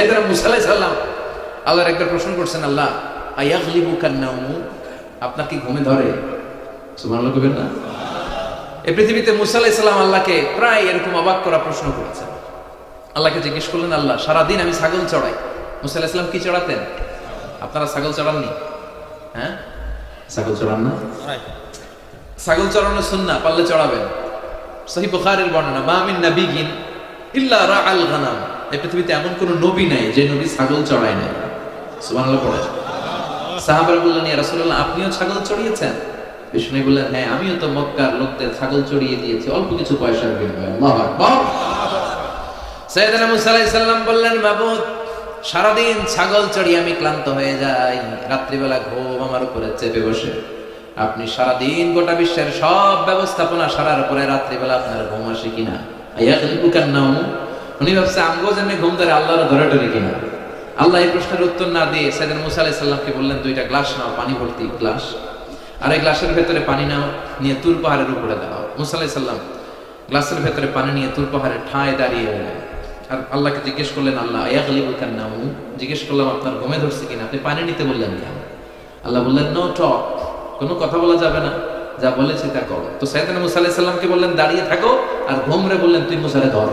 সাইদারা মুসা আলাইহিস সালাম আল্লাহর প্রশ্ন করছেন আল্লাহ আপনার কি ঘুমে ধরে? কবেন না? এই পৃথিবীতে মুসা আলাইহিস সালাম আল্লাহকে প্রায় এরকম অবাক করা প্রশ্ন করেছেন। আল্লাহকে জিজ্ঞেস করলেন আল্লাহ সারাদিন আমি ছাগল চড়াই। মুসা আলাইহিস সালাম কি চড়াতেন? আপনারা ছাগল চড়াননি? হ্যাঁ? ছাগল চড়ান না? ছাগল চড়ানো সুন্না পারলে চড়াবেন। সহি বুখারের বর্ণনা মা মিন নাবিগিন ইল্লা রাআল গানাম। এই পৃথিবীতে এমন কোন নবী নাই যে নবী ছাগল চড়ায় নাই। সাহাবারা বললেন আপনিও ছাগল চড়িয়েছেন? বিষ্ণু বললেন হ্যাঁ আমিও তো মক্কার লোকদের ছাগল চড়িয়ে দিয়েছি, অল্প কিছু পয়সার বিনিময়ে। বললেন সারাদিন ছাগল চড়িয়ে আমি ক্লান্ত হয়ে যাই। রাত্রিবেলা ঘুম আমার উপরে চেপে বসে। আপনি সারাদিন গোটা বিশ্বের সব ব্যবস্থাপনা সারার পরে রাত্রিবেলা আপনার ঘুম আসে কিনা? উনি ভাবছে, আমগো জন্য ঘুম ধরে আল্লাহর ধরে ধরে কিনা। আল্লাহ এই প্রশ্নের উত্তর না দিয়ে সেদিন মুসা আলাইহিস সাল্লামকে বললেন, দুইটা গ্লাস নাও, পানি ভর্তি গ্লাস। আর এই গ্লাসের ভেতরে পানি নাও, নিয়ে তুর পাহাড়ের উপরে দাও মুসা আলাইহিস সাল্লাম গ্লাসের ভেতরে পানি নিয়ে তুর পাহাড়ের ঠায় দাঁড়িয়ে রইলেন। আর আল্লাহকে জিজ্ঞেস করলেন, আল্লাহ আয়া গলিবু কান্নাউ জিজ্ঞেস করলাম, আপনার ঘুমে ধরছে কিনা? আপনি পানি নিতে বললেন কেন? আল্লাহ বললেন, নো টক, কোনো কথা বলা যাবে না। যা বলেছি তা করো। তো সাইদান মুসা আলাইহিস সাল্লামকে বললেন, দাঁড়িয়ে থাকো, আর ঘুমরে বললেন, তুই মুসারে ধর।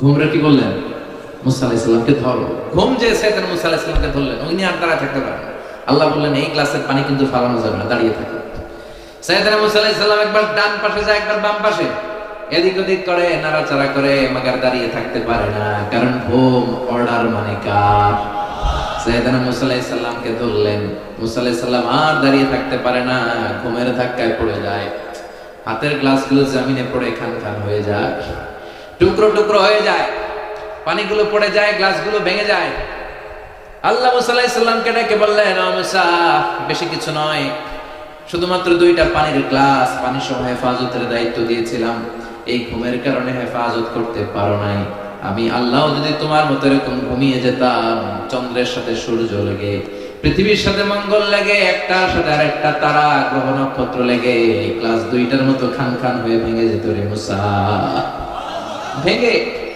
ঘুমরে কি বললেন? মুসা ধরো। ঘুম যে সাইদান মুসা ধরলেন, উনি আর দাঁড়ায় থাকতে পারেন আল্লাহ বললেন, এই গ্লাসের পানি কিন্তু ফালানো যাবে না, দাঁড়িয়ে থাকো। সাইদান মুসা একবার ডান পাশে যায়, একবার বাম পাশে। এদিক ওদিক করে, নাড়াচাড়া করে, মাগার দাঁড়িয়ে থাকতে পারে না, কারণ অর্ডার মানে কার? ধরলেন। আর দাঁড়িয়ে থাকতে পারে না, ঘুমের ধাক্কায় পড়ে যায়। হাতের গ্লাসগুলো জমিনে পড়ে খান খান হয়ে যায়। টুকরো টুকরো হয়ে যায়। পানিগুলো পড়ে যায়, গ্লাসগুলো ভেঙে যায়। আল্লাহ মুসা আলাইহিস ডেকে বললেন বেশি কিছু নয়। শুধুমাত্র দুইটা পানির গ্লাস পানি সহ হেফাজতের দায়িত্ব দিয়েছিলাম। এই ঘুমের কারণে হেফাজত করতে পারো নাই। আমি আল্লাহ যদি তোমার মতো এরকম ঘুমিয়ে যেতাম, চন্দ্রের সাথে সূর্য লেগে, পৃথিবীর সাথে মঙ্গল লেগে, একটার সাথে আর একটা তারা, গ্রহ নক্ষত্র লেগে ক্লাস দুইটার মতো খান খান হয়ে ভেঙে যেত রে মুসা। ভেঙে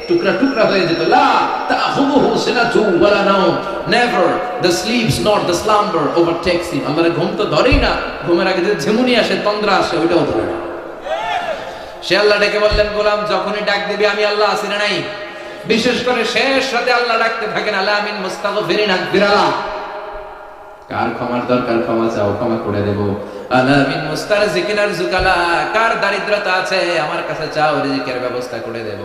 টুকরা টুকরা হয়ে যেত। লা তাহুবুহু সিনাতু ওয়ালা নাওম। Never the sleeps not the slumber overtakes him আল্লাহর ঘুম তো ধরেই না। ঘুমের আগে যে ঝিমুনি আসে, তন্দ্রা আসে, ওইটাও ধরে না। সে আল্লাহ ডেকে বললেন, গোলাম, যখনই ডাক দিবি, আমি আল্লাহ আসি না নাই? বিশেষ করে শেষ রাতে আল্লাহ ডাকতে থাকেন, আল্লাহ আমিন মুস্তাগফিরিন আকবিরালা কার ক্ষমার দরকার, ক্ষমা চাও, ক্ষমা করে দেব। কার দারিদ্রতা আছে? আমার কাছে চাও, রিজিকের ব্যবস্থা করে দেব।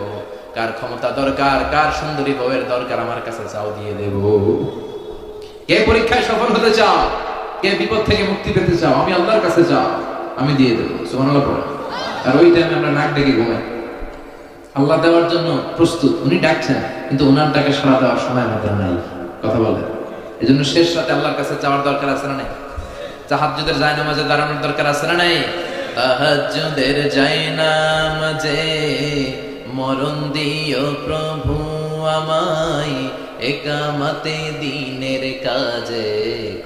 কার ক্ষমতা দরকার, কার সুন্দরী বউয়ের দরকার, আমার কাছে চাও, দিয়ে দেব। কে পরীক্ষায় সফল হতে চাও? কে বিপদ থেকে মুক্তি পেতে চাও? আমি আল্লাহর কাছে চাও, আমি দিয়ে দেবো। আর ওই টাইমে আমরা নাক ডেকে ঘুমাই। আল্লাহ দেওয়ার জন্য প্রস্তুত। উনি ডাকছেন, কিন্তু ওনার ডাকে সাড়া দেওয়ার সময় আমাদের নাই। কথা বলে এই জন্য শেষ রাতে আল্লাহর কাছে চাওয়ার দরকার আছে না নাই? তাহাজ্জুদের যায় নামাজে দাঁড়ানোর দরকার আছে না নাই? তাহাজ্জুদের যায় নামাজে মরণ দিও প্রভু আমায়। একামাতে দিনের কাজে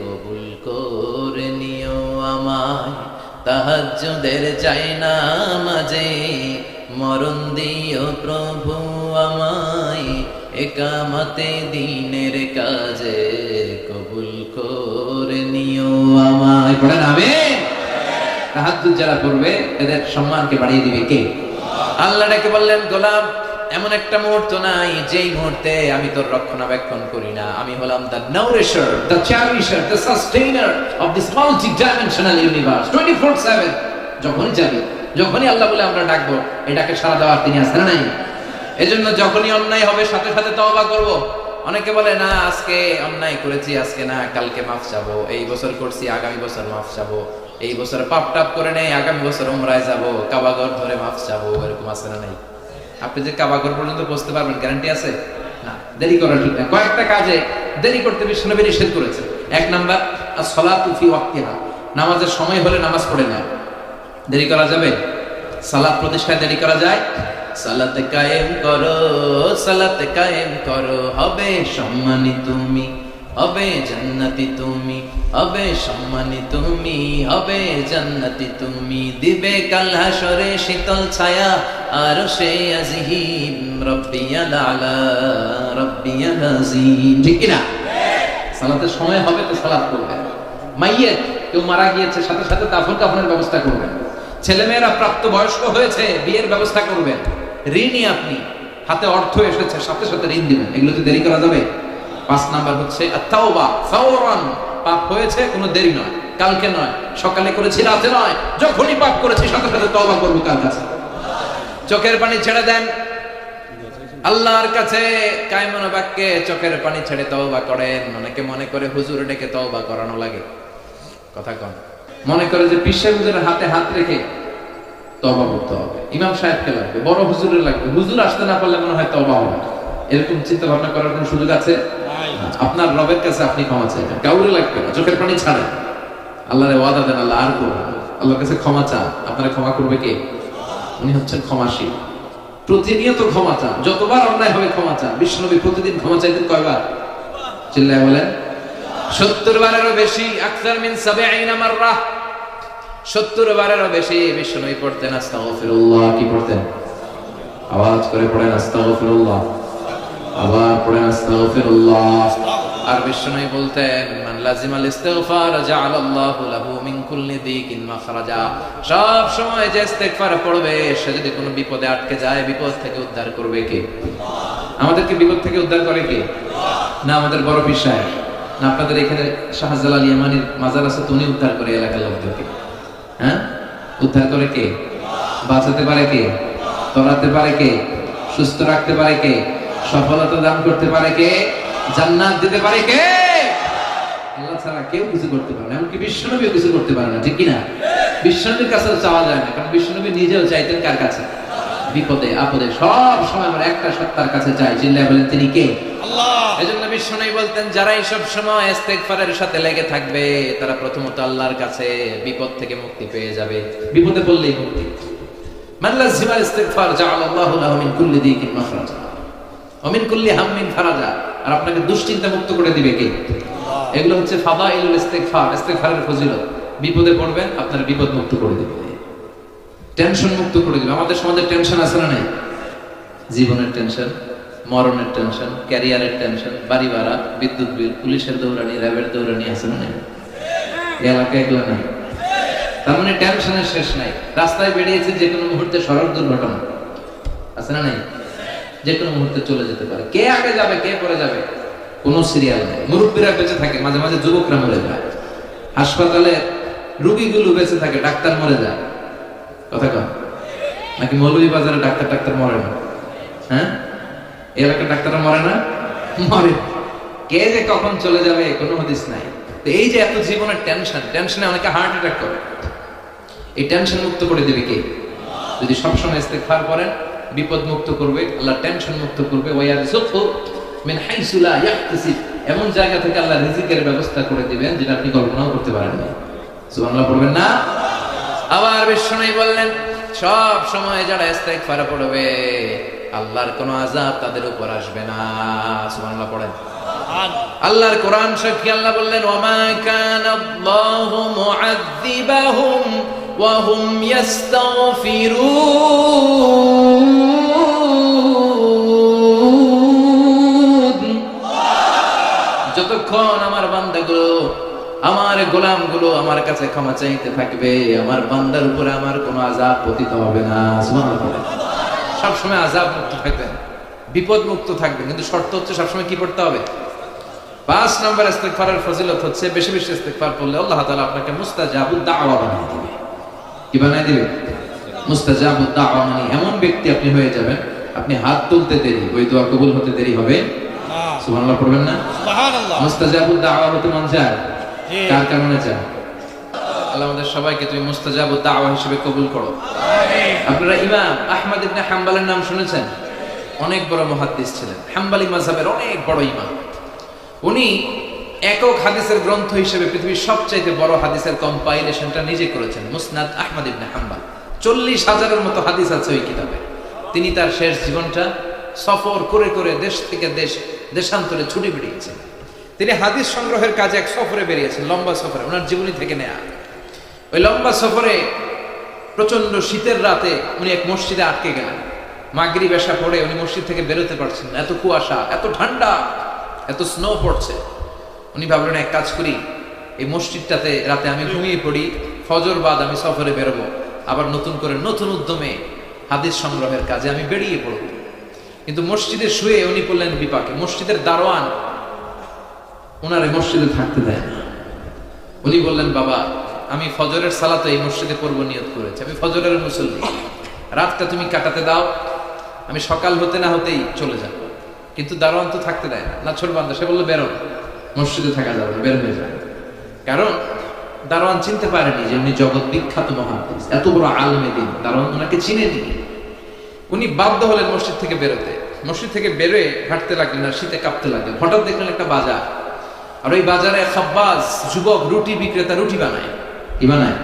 কবুল করে নিও আমায়। তাহাজ্জুদের যায় নামাজে মরণ দিও প্রভু আমায়। একামতে দিনের কাজে কবুল করে নিও আমায়। পড়েন আমিন। তাহাজ্জুদ যারা করবে, এদের সম্মানকে বাড়িয়ে দিবে কে? আল্লাহ ডেকে বললেন, গোলাম, এমন একটা মুহূর্ত নাই, যেই মুহূর্তে আমি তোর রক্ষণাবেক্ষণ করি না। আমি হলাম the nourisher the cherisher the sustainer of this multi dimensional universe 24/7 যখনই যাবি, যখনই আল্লাহ বলে আমরা ডাকবো, এটাকে সারা দেওয়ার তিনি আছেন না নাই? এজন্য যখনই অন্যায় হবে, সাথে সাথে তওবা করব। অনেকে বলে, না, আজকে অন্যায় করেছি, আজকে না, কালকে মাফ চাবো। এই বছর করছি, আগামী বছর মাফ চাবো। এই বছর পাপ টাপ করে নেই, আগামী বছর উমরায় যাব। কাবাগর ধরে মাফ চাবো, এরকম আছে না নাই? আপনি যে কাবাগর পর্যন্ত বসতে পারবেন, গ্যারান্টি আছে? না, দেরি করা ঠিক না কয়েকটা কাজে দেরি করতে বিষ্ণুনবী নিষেধ করেছে এক নাম্বার সলাতু ফি ওয়াক্তিহা। নামাজের সময় হলে নামাজ পড়ে না দেরি করা যাবে? সালাত প্রতিষ্ঠায় দেরি করা যায়? সালাতে কায়েম করো, সালাতে কায়েম করো। হবে সম্মানী তুমি, হবে জান্নাতি তুমি, হবে সম্মানী তুমি, হবে জান্নাতি তুমি। দিবে কাল হাসরে শীতল ছায়া, আর সে আজিহিম রব্বিয়াল আলা, রব্বিয়াল আজিম ঠিক কি না সালাতের সময় হবে তো সালাত করবে মাইয়ের কেউ মারা গিয়েছে, সাথে সাথে দাফন কাফনের ব্যবস্থা করবেন ছেলেমেয়েরা প্রাপ্ত বয়স্ক হয়েছে, বিয়ের ব্যবস্থা করবেন ঋণই আপনি। হাতে অর্থ এসেছে, সাথে সাথে ঋণ দিবেন। এগুলো দেরি করা যাবে? পাঁচ নাম্বার হচ্ছে পাপ হয়েছে, কোনো দেরি নয়। কালকে নয়, সকালে করেছি, রাতে নয়। যখনই পাপ করেছি, সাথে সাথে করব কার কাছে? চোখের পানি ছেড়ে দেন। আল্লাহর কাছে কায়মন বাক্যে চোখের পানি ছেড়ে তওবা করেন। অনেকে মনে করে হুজুর ডেকে তওবা করানো লাগে। কথা কন। মনে করে যে পিসা হুজুরের হাতে হাত রেখে তওবা করতে হবে। ইমাম সাহেবকে লাগবে বড় হুজুরের লাগবে। হুজুর আসতে না পারলে মনে হয় তওবা হবে এরকম চিন্তা ভাবনা করার কোনো সুযোগ আছে? আপনার রবের কাছে আপনি ক্ষমা চাইবেন। কাউরে লাগবে না চোখের পানি ছাড়েন। আল্লাহরে ওয়াদা দেন আল্লাহ আর করবেন আল্লাহর কাছে ক্ষমা চান। আপনারা ক্ষমা করবে কে? উনি হচ্ছেন ক্ষমাশীল। প্রতিনিয়ত ক্ষমা চান। যতবার অন্যায় হবে ক্ষমা চান। বিষ্ণুনবী প্রতিদিন ক্ষমা চাইতেন কয়বার? চিল্লায় বলেন সত্তর বারেরও বেশি আকসার মিন সাবিঈনা মাররা। সত্তর বারেরও বেশি বিষ্ণুনবী পড়তেন, আস্তাগফিরুল্লাহ। কি পড়তেন? আওয়াজ করে পড়েন, আস্তাগফিরুল্লাহ। আবার পড়েন আর বলতেন কোনো বিপদে আটকে যায়, বিপদ থেকে উদ্ধার করবে কে? বিপদ থেকে উদ্ধার করে কে? না আমাদের বড় সাহেব না আপনাদের এখানে শাহজালাল ইয়ামানির মাজার আছে তুমি উদ্ধার করে এলাকার লোকদেরকে। হ্যাঁ? উদ্ধার করে কে? বাঁচাতে পারে কে? তরাতে পারে কে? সুস্থ রাখতে পারে কে? সফলতা দান করতে পারে কে? জান্নাত দিতে পারে কে? আল্লাহ ছাড়া কেউ কিছু করতে পারে না। এমনকি বিশ্বনবীও কিছু করতে পারে না, ঠিক কিনা বিশ্বনবীর কাছে চাওয়া যায় না, কারণ বিশ্বনবী নিজেও চাইতেন কার কাছে? বিপদে আপদে সব সময় আমরা একটা সত্তার কাছে চাই চিল্লায় বলেন তিনি কে? এজন্য বিষ্ণু বলতেন যারা সব সময় ইস্তেগফারের সাথে লেগে থাকবে তারা প্রথমত আল্লাহর কাছে বিপদ থেকে মুক্তি পেয়ে যাবে। বিপদে পড়লেই মুক্তি। মান ইস্তেগফার জাআলাল্লাহু লাহু মিন কুল্লি দিকিন মাখরাজা। ওয়া মিন কুল্লি হাম্মিন ফারাজা। আর আপনাকে দুশ্চিন্তা মুক্ত করে দিবে কে? এগুলো হচ্ছে ফাদাইলুল ইস্তেগফার। ইস্তেগফারের ফজিলত। বিপদে পড়বেন আপনার বিপদ মুক্ত করে দিবে। টেনশন মুক্ত করে দিবে। আমাদের সমাজে টেনশন আছে না নাই? জীবনের টেনশন, মরণের টেনশন, ক্যারিয়ারের টেনশন, বাড়ি ভাড়া, বিদ্যুৎ বিল, পুলিশের দৌড়ানি, র্যাবের দৌড়ানি আছে না নাই? এই এলাকায় এগুলো নাই। তার মানে টেনশনের শেষ নাই। রাস্তায় বেরিয়েছে যে কোনো মুহূর্তে সড়ক দুর্ঘটনা। আছে না নাই? যে কোনো মুহূর্তে চলে যেতে পারে। কে আগে যাবে, কে পরে যাবে? কোনো সিরিয়াল নেই। মুরব্বীরা বেঁচে থাকে, মাঝে মাঝে যুবকরা মরে যায়। হাসপাতালে রুগীগুলো বেঁচে থাকে, ডাক্তার মরে যায়। কথা কন নাকি মৌলভী বাজারে ডাক্তার ডাক্তার মরে না? হ্যাঁ? এলাকার ডাক্তাররা মরে না? মরে। কে যে কখন চলে যাবে কোনো হদিস নাই। এই যে এত জীবনের টেনশন টেনশনে অনেকে হার্ট অ্যাটাক করে। এই টেনশন মুক্ত করে দিবে কে? যদি সবসময় ইস্তেগফার করেন, বিপদ মুক্ত করবে, আল্লাহ টেনশন মুক্ত করবে। মিন এমন জায়গা থেকে আল্লাহ রিজিকের ব্যবস্থা করে দিবেন যেটা আপনি কল্পনাও করতে পারেন না সুবহানাল্লাহ পড়বেন না? আবার বিষ্ণুই বললেন সব সময় যারা ইস্তেগফার পড়বে আল্লাহর কোন আজাব তাদের উপর আসবে না। সুবহানাল্লাহ পড়েন। আল্লাহর কোরআন সাক্ষী আল্লাহ বললেন ওমা কান আল্লাহু মুআযিবাহুম ওয়া হুম ইস্তাগফিরুন আমার গোলামগুলো আমার কাছে ক্ষমা চাইতে থাকবে আমার বান্দার উপরে আমার কোনো আযাব পতিত হবে না সবসময় আযাব মুক্ত থাকবেন বিপদ মুক্ত থাকবেন কিন্তু শর্ত হচ্ছে সবসময় কি পড়তে হবে? পাঁচ নাম্বার ইস্তেগফারের ফজিলত হচ্ছে বেশি বেশি ইস্তেগফার করলে আল্লাহ তাআলা আপনাকে মুস্তাজাবুদ দাওয়া বানিয়ে দিবে। কি বানিয়ে দিবে? মুস্তাজাবুদ দাওয়া মানে এমন ব্যক্তি আপনি হয়ে যাবেন আপনি হাত তুলতে দেরি ওই দোয়া কবুল হতে দেরি হবে? সুবহানাল্লাহ পড়বেন না? মুস্তাজাবুদ দাওয়া হতে মন। কার কারণে আল্লাহ আমাদের সবাইকে তুমি মুস্তাজাবুদ দাওয়া হিসেবে কবুল করো। আপনারা ইমাম আহমদ ইবনে হাম্বালের নাম শুনেছেন? অনেক বড় মুহাদ্দিস ছিলেন হাম্বালি মাযহাবের অনেক বড় ইমাম। উনি একক হাদিসের গ্রন্থ হিসেবে পৃথিবীর সবচাইতে বড় হাদিসের কম্পাইলেশনটা নিজে করেছেন মুসনাদ আহমদ ইবনে হাম্বাল। চল্লিশ হাজারের মতো হাদিস আছে ওই কিতাবে। তিনি তার শেষ জীবনটা সফর করে করে দেশ থেকে দেশ দেশান্তরে ছুটে বেরিয়েছেন। তিনি হাদিস সংগ্রহের কাজে এক সফরে বেরিয়েছেন, লম্বা সফরে, ওনার জীবনী থেকে নেয়া। ওই লম্বা সফরে প্রচণ্ড শীতের রাতে উনি এক মসজিদে আটকে গেলেন। মাগরি বেশা পড়ে উনি মসজিদ থেকে বেরোতে পারছেন। এত কুয়াশা, এত ঠান্ডা, এত স্নো পড়ছে। উনি ভাবলেন, এক কাজ করি, এই মসজিদটাতে রাতে আমি ঘুমিয়ে পড়ি, ফজর বাদ আমি সফরে বেরোবো, আবার নতুন করে নতুন উদ্যমে হাদিস সংগ্রহের কাজে আমি বেরিয়ে পড়ব। কিন্তু মসজিদে শুয়ে উনি পড়লেন বিপাকে, মসজিদের দারোয়ান ওনার মসজিদে থাকতে দেয় না। উনি বললেন, বাবা, আমি ফজরের সালাতে এই মসজিদে পড়ব, নিয়ত করেছি। আমি ফজরের মুসল্লি। রাতটা তুমি কাটাতে দাও। আমি সকাল হতে না হতেই চলে যাব। কিন্তু দারোয়ান তো থাকতে দেয় না। না ছোট বান্ধব সে বলল, বেরো মসজিদে থাকা যাবে বের হয়ে যাবে কারণ দারোয়ান চিনতে পারেনি যে উনি জগৎ বিখ্যাত মহাদিস এত বড় আলমে দিন। দারোয়ান ওনাকে চিনেনি। উনি বাধ্য হলেন মসজিদ থেকে বেরোতে। মসজিদ থেকে বেরোয় হাঁটতে লাগলেন আর শীতে কাঁপতে লাগলেন। হঠাৎ দেখলেন একটা বাজার। আর ওই বাজারে খাব্বাস, যুবক, রুটি বিক্রেতা রুটি বানায়। কি বানায়?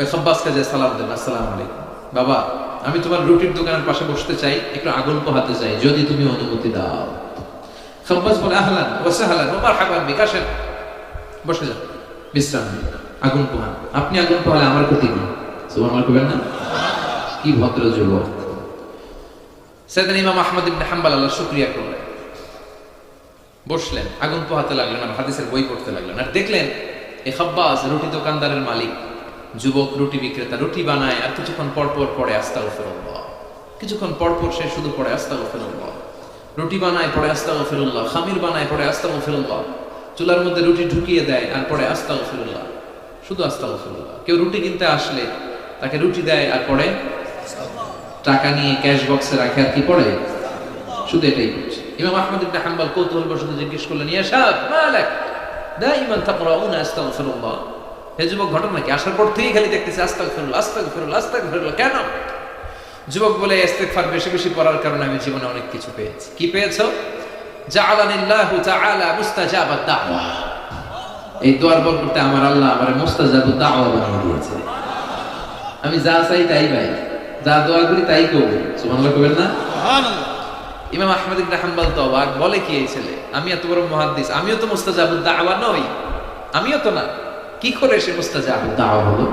ওই খাব্বাসকে যে সালাম দেন, আসসালাম আলাইকুম। বাবা, আমি তোমার রুটির দোকানের পাশে বসতে চাই, একটু আগুন পোহাতে চাই, যদি তুমি অনুমতি দাও। খাব্বাস বলে, আহলান ওয়াসাহলান ও মারহাবান বিকাশের বসে যান। বিশ্রাম আগুন পোহান। আপনি আগুন পোহালে আমার ক্ষতি নেই সুবহানাল্লাহ কবেন না? কি ভদ্র যুবক। সেদিন ইমাম আহমদ ইবনে হাম্বাল আল্লাহ শুকরিয়া করলেন। বসলেন, আগুন পোহাতে লাগলেন আর হাদিসের বই পড়তে লাগলেন। আর দেখলেন এই খাব্বাস, রুটি দোকানদারের মালিক, যুবক, রুটি বিক্রেতা, রুটি বানায়, আর কিছুক্ষণ পর পর পড়ে আস্তাগফিরুল্লাহ। কিছুক্ষণ পর পর সে শুধু পড়ে আস্তাগফিরুল্লাহ। রুটি বানায়, পড়ে আস্তাগফিরুল্লাহ। খামির বানায়, পড়ে আস্তাগফিরুল্লাহ। চুলার মধ্যে রুটি ঢুকিয়ে দেয়, আর পড়ে আস্তাগফিরুল্লাহ। শুধু আস্তাগফিরুল্লাহ। কেউ রুটি কিনতে আসলে তাকে রুটি দেয়, আর পড়ে টাকা নিয়ে ক্যাশ বক্সে রাখে, আর কি পড়ে? শুধু এটাই ইমাম আহমদ ইবনে হাম্বল কৌতূহল বসত জিজ্ঞেস করলেন, ইয়া সাহেব মালাক? দাইমান তাকরাউনা আস্তাগফিরুল্লাহ। হে যুবক, ঘটনা কি? আসার পর থেকেই খালি দেখতেছে, আস্তাগফিরুল্লাহ আস্তাগফিরুল্লাহ আস্তাগফিরুল্লাহ। কেন? যুবক বলে, ইস্তেগফার বেশি বেশি পড়ার কারণে আমি জীবনে অনেক কিছু পেয়েছি। কি পেয়েছ? জাআলানিল্লাহু তাআলা মুস্তাজাবাদ দাওয়া এই দোয়ার বরকতে আমার আল্লাহ আমার মুস্তাজাবুদ দাওয়া বানিয়ে দিয়েছে। আমি যা চাই তাই পাই যা দোয়া করি তাই করব। সুবহানাল্লাহ কবেন না? ইমাম আহমদ ইবনে হাম্বল তো অবাক, বলে কি এই ছেলে? আমি এত বড় মুহাদ্দিস, আমিও তো মুস্তাজাবুদ দাওয়া নই, আমিও তো না। কি করে সে মুস্তাজাবুদ দাওয়া হলো?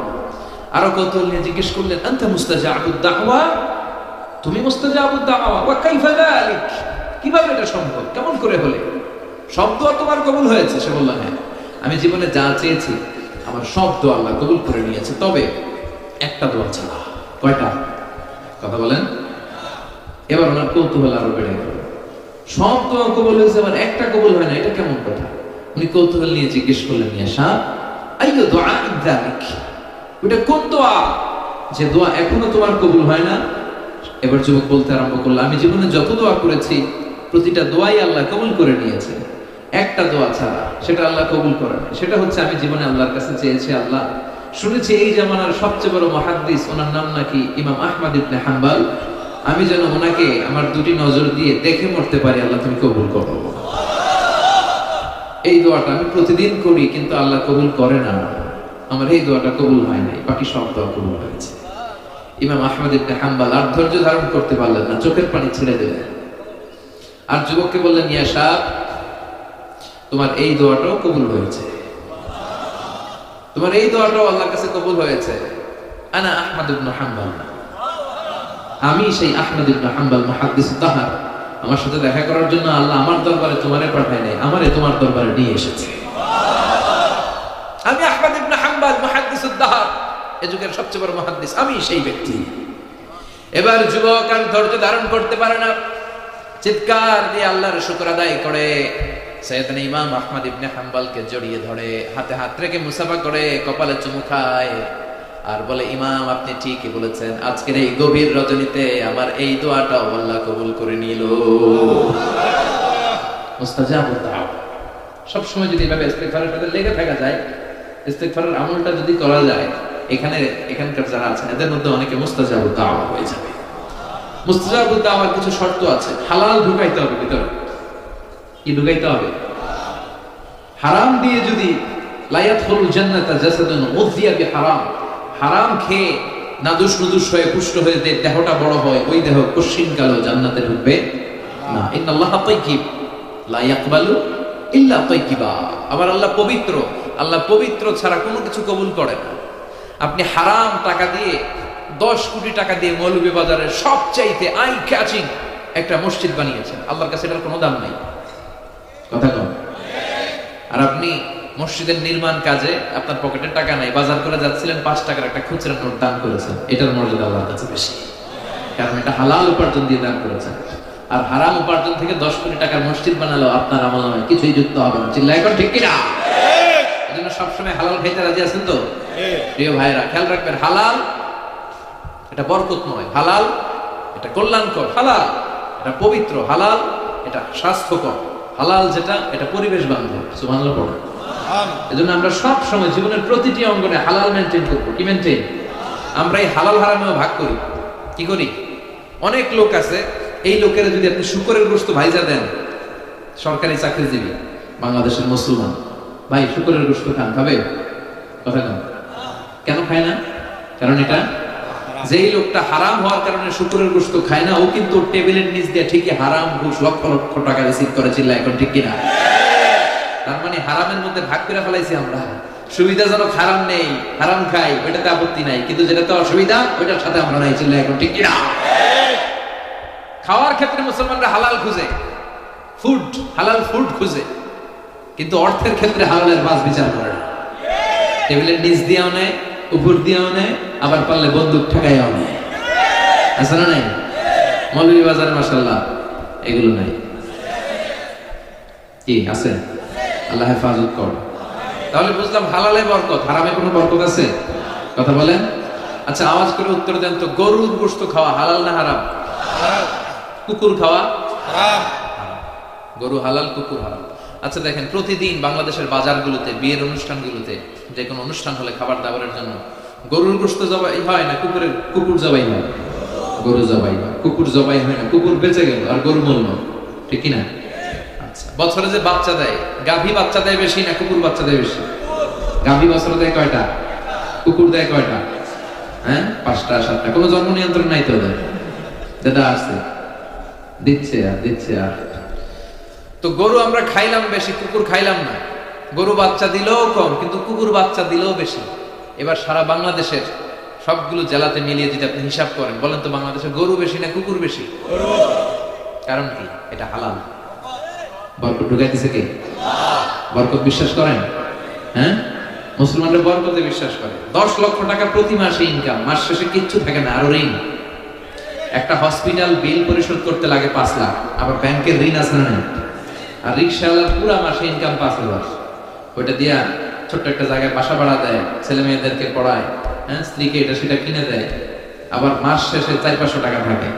আরও কৌতূহল নিয়ে জিজ্ঞেস করলেন, আনতা মুস্তাজাবুদ দাওয়া? তুমি মুস্তাজাবুদ দাওয়া? ওয়া কাইফা যালিক? কীভাবে এটা সম্ভব? কেমন করে হলে? সব দোয়া তোমার কবুল হয়েছে? সে বলল হ্যাঁ। আমি জীবনে যা চেয়েছি, আমার সব দোয়া আল্লাহ কবুল করে নিয়েছে। তবে একটা দোয়া ছাড়া, কয়টা? কথা বলেন। এবার ওনার কৌতূহল আরও বেড়ে গেল। সব দোয়া কবুল হয়েছে আবার একটা কবুল হয় না, এটা কেমন কথা? উনি কৌতূহল নিয়ে জিজ্ঞেস করলেন, ইয়া আইয়ো দোয়া ইদালিক ওটা কোন দোয়া? যে দোয়া এখনও তোমার কবুল হয় না। এবার যুবক বলতে আরম্ভ করল, আমি জীবনে যত দোয়া করেছি, প্রতিটা দোয়াই আল্লাহ কবুল করে নিয়েছে। একটা দোয়া ছাড়া সেটা আল্লাহ কবুল করে সেটা হচ্ছে আমি জীবনে আল্লাহর কাছে চেয়েছি আল্লাহ। শুনেছি এই জামানার সবচেয়ে বড় মহাদ্দিস, ওনার নাম নাকি ইমাম আহমদ ইবনে হাম্বাল। আমি যেন ওনাকে আমার দুটি নজর দিয়ে দেখে মরতে পারি, আল্লাহ তুমি কবুল করো। এই দোয়াটা আমি প্রতিদিন করি, কিন্তু আল্লাহ কবুল করে না। আমার এই দোয়াটা কবুল হয় নাই, বাকি সব দোয়া কবুল হয়েছে ইমাম আহমদ ইবনে হাম্বাল আর ধৈর্য ধারণ করতে পারলেন না, চোখের পানি ছেড়ে দিলেন। আর যুবককে বললেন, ইয়া সাহ তোমার এই দোয়াটাও কবুল হয়েছে। তোমার এই দোয়াটাও আল্লাহর কাছে কবুল হয়েছে। আনা আহমদ ইবনে হাম্বাল আমি সেই আহমদ ইবনে হাম্বাল মুহাদ্দিস তাহার আমার সাথে দেখা করার জন্য আল্লাহ আমার দরবারে তোমারে পাঠায় নাই, আমারে তোমার দরবারে নিয়ে এসেছে। আমি আহমদ ইবনে হাম্বাল মুহাদ্দিস তাহার এ যুগের সবচেয়ে বড় মুহাদ্দিস, আমি সেই ব্যক্তি। এবার যুবক আর ধৈর্য ধারণ করতে পারে না। চিৎকার দিয়ে আল্লাহর শুকর আদায় করে। সৈয়দনা ইমাম আহমদ ইবনে হাম্বালকে জড়িয়ে ধরে, হাতে হাত রেখে মুসাফা করে, কপালে চুমু খায়। আর বলে, ইমাম, আপনি ঠিকই বলেছেন। আজকের এই গভীর রজনীতে আমার এই দোয়াটাও আল্লাহ কবুল করে নিল। মুস্তাজাবুদ দাওয়া সব সময় যদি এভাবে ইস্তেগফারের সাথে লেগে থাকা যায়, ইস্তেগফারের আমলটা যদি করা যায়, এখানে, এখানকার যারা আছেন, এদের মধ্যে অনেকে মুস্তাজাবুদ দাওয়া হয়ে যাবে। দাওয়ার কিছু শর্ত আছে। হালাল ঢুকাইতে হবে ভিতরে। কি ঢুকাইতে হবে? হারাম দিয়ে যদি লায়াত হল জান্নাতা জাসাদুন উযিয়া বি হারাম হারাম খেয়ে নাদুস নুদুস হয়ে পুষ্ট হয়ে দেহটা বড় হয়, ওই দেহ কশিন কালো জান্নাতে ঢুকবে না। ইন্নাল্লাহ তাইয়িব লা ইয়াকবালু ইল্লা তৈকিবা আমার আল্লাহ পবিত্র আল্লাহ পবিত্র ছাড়া কোনো কিছু কবুল করে না। আপনি হারাম টাকা দিয়ে, দশ কোটি টাকা দিয়ে মৌলভী বাজারের সবচাইতে আই ক্যাচিং একটা মসজিদ বানিয়েছেন। আল্লাহর কাছে এটার কোনো দাম নাই। কথা কম আর আপনি মসজিদের নির্মাণ কাজে আপনার পকেটে টাকা নাই, বাজার করে যাচ্ছিলেন, পাঁচ টাকার একটা খুচরা নোট দান করেছেন। এটার মর্যাদা আল্লাহর কাছে বেশি। কারণ এটা হালাল উপার্জন দিয়ে দান করেছেন। আর হারাম উপার্জন থেকে দশ কোটি টাকার মসজিদ বানালো আপনার আমল নামে কিছুই যুক্ত হবে না। চিল্লা এখন ঠিক কিনা? এই জন্য সবসময় হালাল খাইতে রাজি আছেন তো? প্রিয় ভাইরা খেয়াল রাখবেন, হালাল এটা বরকতময়। হালাল এটা কল্যাণকর। হালাল এটা পবিত্র। হালাল এটা স্বাস্থ্যকর। হালাল যেটা, এটা পরিবেশ বান্ধব সুবহানাল্লাহ পড়ে এজন্য আমরা সব সময় জীবনের প্রতিটি অঙ্গনে হালাল মেনটেন করব। কি মেনটেন আমরা এই হালাল হারামেও ভাগ করি। কি করি? অনেক লোক আছে, এই লোকের যদি আপনি শুকরের গোস্ত ভাইজা দেন, সরকারি চাকরিজীবী, বাংলাদেশের মুসলমান, ভাই, শুকরের গোস্ত খান, খাবে? কথা কেন। কেন খায় না? কারণ এটা যেই লোকটা হারাম হওয়ার কারণে শুকরের গোস্ত খায় না, ও কিন্তু টেবিলের নিচ দিয়ে ঠিকই হারাম ঘুষ লক্ষ লক্ষ টাকা রিসিভ করে চিল্লা এখন ঠিক কিনা? তার মানে হারামের মধ্যে ভাগ করে ফেলাইছি আমরা। সুবিধাজনক হারাম নেই, হারাম খাই ওইটাতে আপত্তি নাই। কিন্তু যেটাতে অসুবিধা, ওইটার সাথে আমরা নাই চিল্লা এখন, ঠিক কিনা? খাওয়ার ক্ষেত্রে মুসলমানরা হালাল খুঁজে। ফুড হালাল ফুড খুঁজে। কিন্তু অর্থের ক্ষেত্রে হালালের বাস বিচার করে না। টেবিলের নিচ দিয়েও নেয়, উপর দিয়েও নেয়, আবার পারলে বন্দুক ঠেকাইও নেয়। আছে না নাই? মৌলভী বাজার মাসাল্লাহ এগুলো নাই। কি, আছে? আল্লাহ হেফাজত কর। তাহলে বুঝলাম হালালে বরকত হারামে কোনো বরকত আছে? কথা বলেন। আচ্ছা আওয়াজ করে উত্তর দেন তো গরুর গোস্ত খাওয়া হালাল না হারাম? কুকুর খাওয়া? গরু হালাল কুকুর হারাম। আচ্ছা দেখেন প্রতিদিন বাংলাদেশের বাজারগুলোতে বিয়ের অনুষ্ঠানগুলোতে যে কোনো অনুষ্ঠান হলে খাবার দাবারের জন্য গরুর গোস্ত জবাই হয় না কুকুরের কুকুর জবাই হয়? গরু জবাই হয়। কুকুর জবাই হয় না কুকুর বেঁচে গেল আর গরু মরল। ঠিক কি না? বছরে যে বাচ্চা দেয়, গাভী বাচ্চা দেয় বেশি না কুকুর বাচ্চা দেয় বেশি? গাভী বছরে দেয় কয়টা? কুকুর দেয় কয়টা? হ্যাঁ? পাঁচটা, সাতটা। কোনো জন্ম নিয়ন্ত্রণ নাই তো আসছে দিচ্ছে আর দিচ্ছে আর। তো গরু আমরা খাইলাম বেশি, কুকুর খাইলাম না। গরু বাচ্চা দিলেও কম, কিন্তু কুকুর বাচ্চা দিলেও বেশি। এবার সারা বাংলাদেশের সবগুলো জেলাতে মিলিয়ে যদি আপনি হিসাব করেন, বলেন তো বাংলাদেশে গরু বেশি না কুকুর বেশি? কারণ কি? এটা হালাল। বরকত ঢুকাই দিছে কি? বরকত বিশ্বাস করেন? হ্যাঁ? মুসলমানরা বরকতে বিশ্বাস করে। দশ লক্ষ টাকা প্রতি মাসে ইনকাম মাস শেষে কিচ্ছু থাকে না, আরও ঋণ। একটা হসপিটাল বিল পরিশোধ করতে লাগে পাঁচ লাখ, আবার ব্যাংকের ঋণ আছে না আর রিক্সাওয়ালার পুরো মাসে ইনকাম পাঁচ হাজার। ওইটা দিয়া ছোট্ট একটা জায়গায় বাসা ভাড়া দেয় ছেলে মেয়েদেরকে পড়ায় হ্যাঁ স্ত্রীকে এটা সেটা কিনে দেয়। আবার মাস শেষে চার পাঁচশো টাকা থাকে।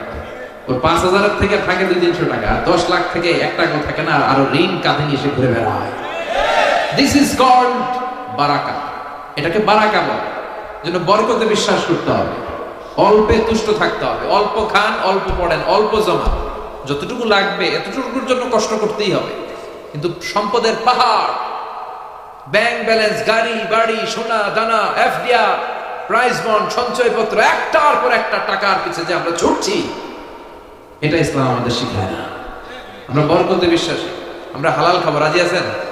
ওর পাঁচ হাজারের থেকে থাকে দুই তিনশো টাকা, দশ লাখ থেকে এক টাকাও থাকে না, আরও ঋণ কাঁধে নিয়ে এসে ঘুরে বেড়ায়। দিস ইজ কল্ড বারাকা। এটাকে বারাকা বলে। জন্য বরকতে বিশ্বাস করতে হবে। অল্পে তুষ্ট থাকতে হবে। অল্প খান, অল্প পড়েন, অল্প জমা। যতটুকু লাগবে, এতটুকুর জন্য কষ্ট করতেই হবে। কিন্তু সম্পদের পাহাড় ব্যাংক ব্যালেন্স গাড়ি, বাড়ি, সোনা, দানা এফডিআ প্রাইজ বন্ড সঞ্চয়পত্র, একটার পর একটা টাকার পিছে যে আমরা ছুটছি এটা ইসলাম আমাদের শিখায় না। আমরা বরকতে বিশ্বাসী। আমরা হালাল খাব রাজি আছেন?